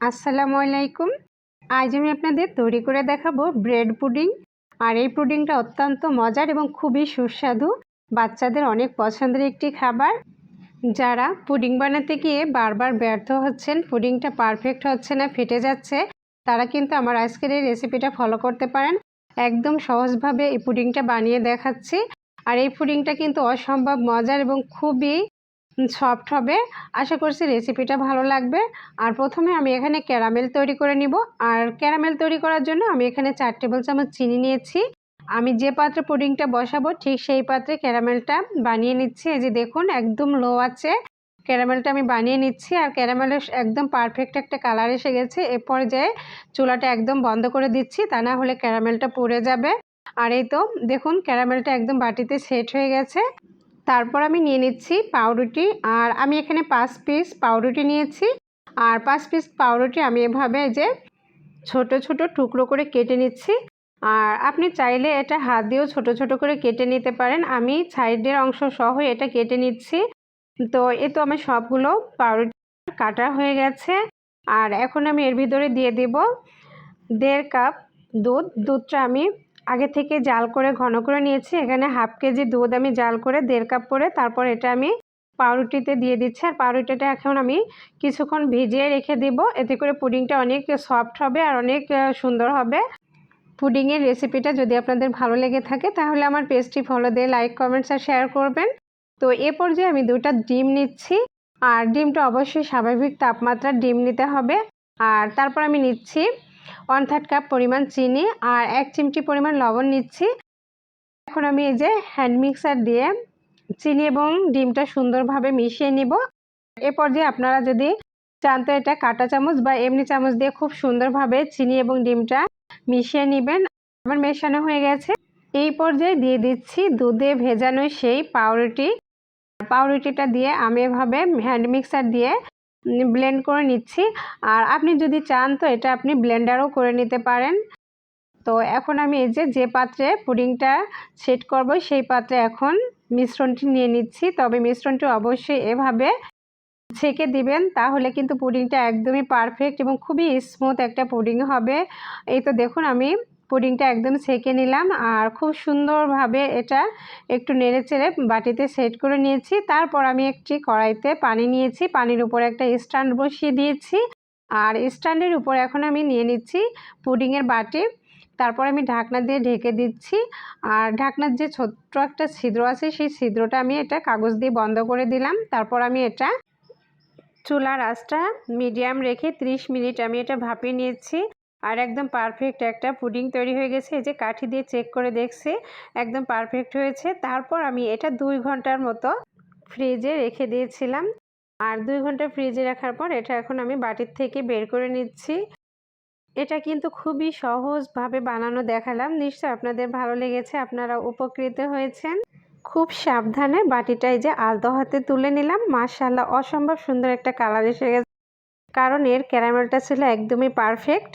আসসালামু আলাইকুম। আজ আমি আপনাদের তৈরি করে দেখাবো ব্রেড পুডিং। আর এই পুডিংটা অত্যন্ত মজার এবং খুবই সুস্বাদু। বাচ্চাদের অনেক পছন্দের একটি খাবার। যারা পুডিং বানাতে গিয়ে বারবার ব্যর্থ হচ্ছেন, পুডিংটা পারফেক্ট হচ্ছে না, ফেটে যাচ্ছে, তারা কিন্তু আমার আজকের এই রেসিপিটা ফলো করতে পারেন। একদম সহজভাবে এই পুডিংটা বানিয়ে দেখাচ্ছি। আর এই পুডিংটা কিন্তু অসম্ভব মজার এবং খুবই সফট হবে। আশা করছি রেসিপিটা ভালো লাগবে। আর প্রথমে আমি এখানে ক্যারামেল তৈরি করে নিব। আর ক্যারামেল তৈরি করার জন্য আমি এখানে চার টেবিল চামচ চিনি নিয়েছি। আমি যে পাত্রে পুডিংটা বসাবো, ঠিক সেই পাত্রে ক্যারামেলটা বানিয়ে নিচ্ছি। এই যে দেখুন, একদম লো আছে। ক্যারামেলটা আমি বানিয়ে নিচ্ছি। আর ক্যারামেলের একদম পারফেক্ট একটা কালার এসে গেছে। এ পর্যায়ে চুলাটা একদম বন্ধ করে দিচ্ছি। তা না হলে ক্যারামেলটা পুড়ে যাবে। আর এই তো, দেখুন ক্যারামেলটা একদম বাটিতে সেট হয়ে গেছে। তারপর আমি নিয়ে নিচ্ছি পাউরুটি আর আমি এখানে পাঁচ পিস পাউরুটি নিয়েছি। আর পাঁচ পিস পাউরুটি আমি এভাবে যে ছোট ছোট টুকরো করে কেটে নিচ্ছি। আর আপনি চাইলে এটা হাত দিয়েও ছোট ছোট করে কেটে নিতে পারেন। আমি সাইডের অংশ সহ এটা কেটে নিচ্ছি। তো এ তো আমার সবগুলো পাউরুটি কাটা হয়ে গেছে। আর এখন আমি এর ভিতরে দিয়ে দেব দেড় কাপ দুধ। দুধটা আমি আগে থেকে জাল করে, ঘন করে নিয়েছি। এখানে হাফ কেজি দুধ আমি জাল করে, দেড় কাপ করে তারপর এটা আমি পাউরুটিতে দিয়ে দিচ্ছি। আর পাউরুটিটা এখন আমি কিছুক্ষণ ভিজিয়ে রেখে দিব। এতে করে পুডিংটা অনেক সফট হবে আর অনেক সুন্দর হবে। পুডিংয়ের রেসিপিটা যদি আপনাদের ভালো লেগে থাকে, তাহলে আমার পেজটি ফলো দিয়ে লাইক কমেন্টস আর শেয়ার করবেন। তো এ পর্যায়ে আমি দুটা ডিম নিচ্ছি। আর ডিমটা অবশ্যই স্বাভাবিক তাপমাত্রার ডিম নিতে হবে। আর তারপর আমি নিচ্ছি ওয়ান থার্ড কাপ পরিমাণ চিনি আর এক চিমটি পরিমাণ লবণ নিচ্ছি। এখন আমি এই যে হ্যান্ড মিক্সার দিয়ে চিনি এবং ডিমটা সুন্দরভাবে মিশিয়ে নিব। এ পর্যায়ে আপনারা যদি চান তো এটা কাটা চামচ বা এমনি চামচ দিয়ে খুব সুন্দরভাবে চিনি এবং ডিমটা মিশিয়ে নেবেন। আমার মেশানো হয়ে গেছে। এই পর্যায়ে দিয়ে দিচ্ছি দুধে ভেজানো সেই পাউরুটি। পাউরুটিটা দিয়ে আমি এভাবে হ্যান্ড মিক্সার দিয়ে ব্লেন্ড করে নিচ্ছি। আর আপনি যদি চান তো এটা আপনি ব্লেন্ডারও করে নিতে পারেন। তো এখন আমি এই যে যে পাত্রে পুডিংটা সেট করব, সেই পাত্রে এখন মিশ্রণটি নিয়ে নিচ্ছি। তবে মিশ্রণটি অবশ্যই এভাবে ছেঁকে দিবেন, তাহলে কিন্তু পুডিংটা একদমই পারফেক্ট এবং খুবই স্মুথ একটা পুডিং হবে। এই তো দেখুন আমি পুডিংটা একদম সেঁকে নিলাম আর খুব সুন্দরভাবে এটা একটু নেড়ে চেড়ে বাটিতে সেট করে নিয়েছি। তারপর আমি একটি কড়াইতে পানি নিয়েছি। পানির উপরে একটা স্ট্যান্ড বসিয়ে দিয়েছি। আর স্ট্যান্ডের উপর এখন আমি নিয়ে নিচ্ছি পুডিংয়ের বাটি। তারপর আমি ঢাকনা দিয়ে ঢেকে দিচ্ছি। আর ঢাকনার যে ছোট্ট একটা ছিদ্র আছে, সেই ছিদ্রটা আমি এটা কাগজ দিয়ে বন্ধ করে দিলাম। তারপর আমি এটা চুলার আঁচটা মিডিয়াম রেখে 30 মিনিট আমি এটা ভাপিয়ে নিয়েছি। আর একদম পারফেক্ট একটা পুডিং তৈরি হয়ে গেছে। এই যে কাঠি দিয়ে চেক করে দেখছি, একদম পারফেক্ট হয়েছে। তারপর আমি এটা দুই ঘণ্টার মতো ফ্রিজে রেখে দিয়েছিলাম। আর দুই ঘণ্টা ফ্রিজে রাখার পর এটা এখন আমি বাটির থেকে বের করে নিচ্ছি। এটা কিন্তু খুবই সহজভাবে বানানো দেখালাম। নিশ্চয় আপনাদের ভালো লেগেছে, আপনারা উপকৃত হয়েছেন। খুব সাবধানে বাটিটা এই যে আলতো হাতে তুলে নিলাম। মাশাল্লাহ অসম্ভব সুন্দর একটা কালার এসে গেছে। কারণ এর ক্যারামেলটা ছিল একদমই পারফেক্ট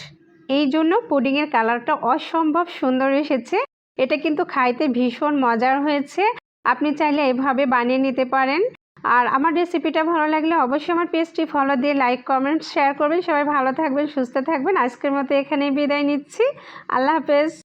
এই জন্য পুডিংয়ের কালারটা অসম্ভব সুন্দর এসেছে। এটা কিন্তু খাইতে ভীষণ মজার হয়েছে। আপনি চাইলে এভাবে বানিয়ে নিতে পারেন। আর আমার রেসিপিটা ভালো লাগলে অবশ্যই আমার পেজটি ফলো দিয়ে লাইক কমেন্ট শেয়ার করবেন। সবাই ভালো থাকবেন, সুস্থ থাকবেন। আজকের মতো এখানেই বিদায় নিচ্ছি। আল্লাহ হাফেজ।